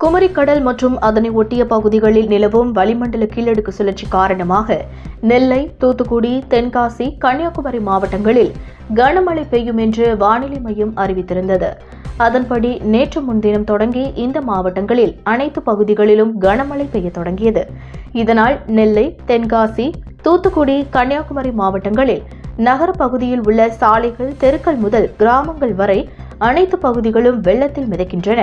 குமரிக்கடல் மற்றும் அதனை ஒட்டிய பகுதிகளில் நிலவும் வளிமண்டல கீழடுக்கு சுழற்சி காரணமாக நெல்லை தூத்துக்குடி தென்காசி கன்னியாகுமரி மாவட்டங்களில் கனமழை பெய்யும் என்று வானிலை மையம் அறிவித்திருந்தது. அதன்படி நேற்று முன்தினம் தொடங்கி இந்த மாவட்டங்களில் அனைத்து பகுதிகளிலும் கனமழை பெய்ய தொடங்கியது. இதனால் நெல்லை தென்காசி தூத்துக்குடி கன்னியாகுமரி மாவட்டங்களில் நகர பகுதியில் உள்ள சாலைகள் தெருக்கள் முதல் கிராமங்கள் வரை அனைத்து பகுதிகளும் வெள்ளத்தில் மிதக்கின்றன.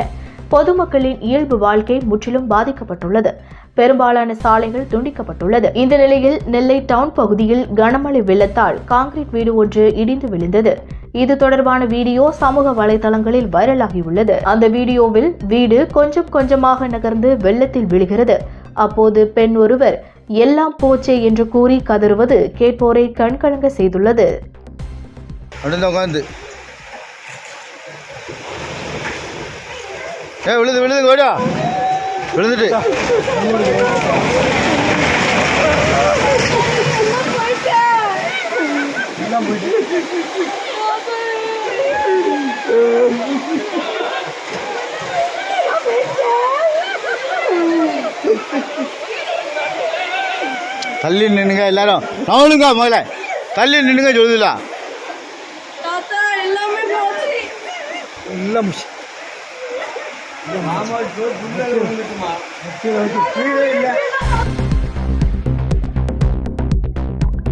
பொதுமக்களின் இயல்பு வாழ்க்கை முற்றிலும் பாதிக்கப்பட்டுள்ளது. பெரும்பாலான சாலைகள் துண்டிக்கப்பட்டுள்ளது. இந்த நிலையில் நெல்லை டவுன் பகுதியில் கனமழை வெள்ளத்தால் கான்கிரீட் வீடு ஒன்று இடிந்து விழுந்தது. இது தொடர்பான வீடியோ சமூக வலைதளங்களில் வைரலாகியுள்ளது. அந்த வீடியோவில் வீடு கொஞ்சம் கொஞ்சமாக நகர்ந்து வெள்ளத்தில் விழுகிறது. அப்போது பெண் ஒருவர் எல்லாம் போச்சே என்று கூறி கதறுவது கேட்போரை கண்கலங்க செய்துள்ளது. அப்படியே உட்காந்து ஏ விழுது விழுது ஓடா விழுந்துட்டு தள்ளி நின்னுங்க எல்லாரும் நவனுங்க முதல்ல தள்ளி நின்னுங்க சொல்லுதுலாம் தாத்தா எல்லாமே எல்லாம் கீழே இல்லை.